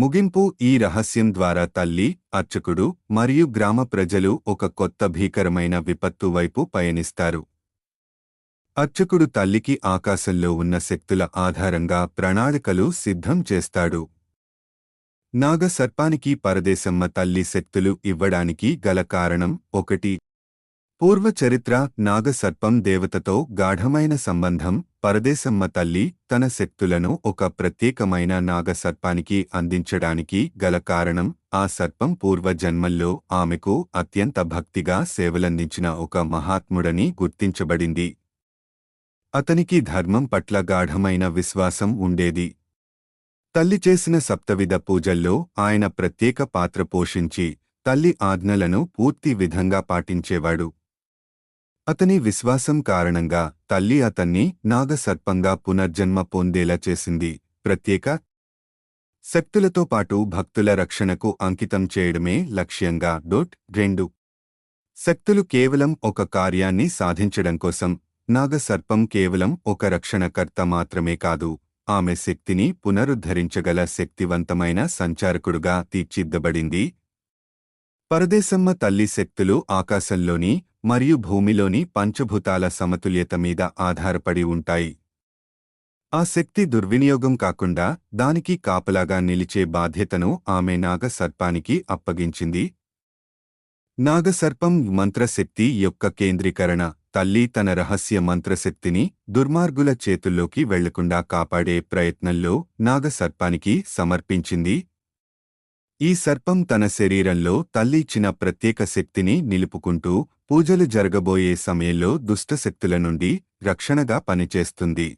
ముగింపు ఈ రహస్యం ద్వారా తల్లి అర్చకుడు మరియు గ్రామ ప్రజలు ఒక కొత్త భీకరమైన విపత్తు వైపు పయనిస్తారు. అర్చకుడు తల్లికి ఆకాశంలో ఉన్న శక్తుల ఆధారంగా ప్రణాళికలు సిద్ధం చేస్తాడు. నాగసర్పానికి పరదేశమ్మ తల్లి శక్తులు ఇవ్వడానికి గల కారణం ఒకటి. పూర్వచరిత్ర నాగసర్పం దేవతతో గాఢమైన సంబంధం పరదేశమ్మ తల్లి తన శక్తులను ఒక ప్రత్యేకమైన నాగసర్పానికి అందించడానికి గల కారణం ఆ సర్పం పూర్వజన్మల్లో ఆమెకు అత్యంత భక్తిగా సేవలందించిన ఒక మహాత్ముడని గుర్తించబడింది. అతనికి ధర్మం పట్ల గాఢమైన విశ్వాసం ఉండేది. తల్లి చేసిన సప్తవిధ పూజల్లో ఆయన ప్రత్యేక పాత్ర పోషించి తల్లి ఆజ్ఞలను పూర్తి విధంగా పాటించేవాడు. అతని విశ్వాసం కారణంగా తల్లి అతన్ని నాగసర్పంగా పునర్జన్మ పొందేలా చేసింది. ప్రత్యేక శక్తులతో పాటు భక్తుల రక్షణకు అంకితం చేయడమే లక్ష్యంగా డోట్ రెండు. శక్తులు కేవలం ఒక కార్యాన్ని సాధించడం కోసం నాగసర్పం కేవలం ఒక రక్షణకర్త మాత్రమే కాదు ఆమె శక్తిని పునరుద్ధరించగల శక్తివంతమైన సంచారకుడుగా తీర్చిద్దబడింది. పరదేశమ్మ తల్లి శక్తులు ఆకాశంలోని మరియు భూమిలోని పంచభూతాల సమతుల్యత మీద ఆధారపడి ఉంటాయి. ఆ శక్తి దుర్వినియోగం కాకుండా దానికి కాపలాగా నిలిచే బాధ్యతను ఆమె నాగసర్పానికి అప్పగించింది. నాగసర్పం మంత్రశక్తి యొక్క కేంద్రీకరణ తల్లి తన రహస్య మంత్రశక్తిని దుర్మార్గుల చేతుల్లోకి వెళ్ళకుండా కాపాడే ప్రయత్నంలో నాగసర్పానికి సమర్పించింది. ఈ సర్పం తన శరీరంలో తల్లిచ్చిన ప్రత్యేక శక్తిని నిలుపుకుంటూ పూజలు జరగబోయే సమయంలో దుష్టశక్తుల నుండి రక్షణగా పనిచేస్తుంది.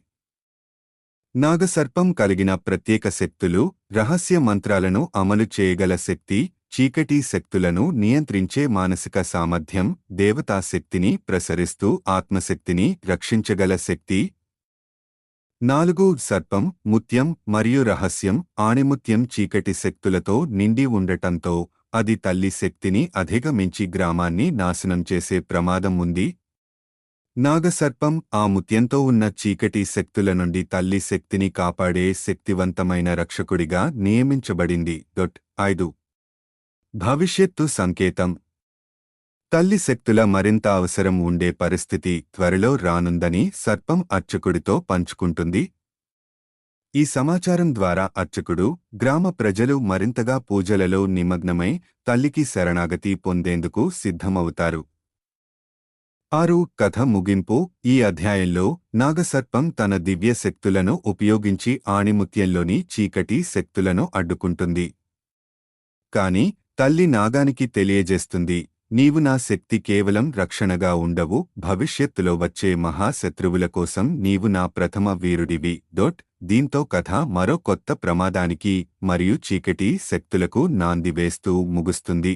నాగసర్పం కలిగిన ప్రత్యేక శక్తులు రహస్య మంత్రాలను అమలు చేయగల శక్తి చీకటి శక్తులను నియంత్రించే మానసిక సామర్థ్యం దేవతాశక్తిని ప్రసరిస్తూ ఆత్మశక్తిని రక్షించగల శక్తి నాలుగు సర్పం ముత్యం మరియు రహస్యం ఆణిముత్యం చీకటి శక్తులతో నిండి ఉండటంతో అది తల్లి శక్తిని అధిగమించి గ్రామాన్ని నాశనం చేసే ప్రమాదం ఉంది. నాగసర్పం ఆ ముత్యంతో ఉన్న చీకటి శక్తుల నుండి తల్లి శక్తిని కాపాడే శక్తివంతమైన రక్షకుడిగా నియమించబడింది. డొట్ ఐదు. భవిష్యత్తు సంకేతం. తల్లి శక్తుల మరింత అవసరం ఉండే పరిస్థితి త్వరలో రానుందని సర్పం అర్చకుడితో పంచుకుంటుంది. ఈ సమాచారం ద్వారా అర్చకుడు గ్రామ ప్రజలు మరింతగా పూజలలో నిమగ్నమై తల్లికి శరణాగతి పొందేందుకు సిద్ధమవుతారు. ఆరు కథ ముగింపు. ఈ అధ్యాయంలో నాగసర్పం తన దివ్య శక్తులను ఉపయోగించి ఆణిముత్యంలోని చీకటి శక్తులను అడ్డుకుంటుంది. కాని తల్లి నాగానికి తెలియజేస్తుంది. నీవు నా శక్తి కేవలం రక్షణగా ఉండవు భవిష్యత్తులో వచ్చే మహాశత్రువుల కోసం నీవు నా ప్రథమ వీరుడివి. డోట్ దీంతో కథ మరో కొత్త ప్రమాదానికి మరియు చీకటి శక్తులకు నాంది వేస్తూ ముగుస్తుంది.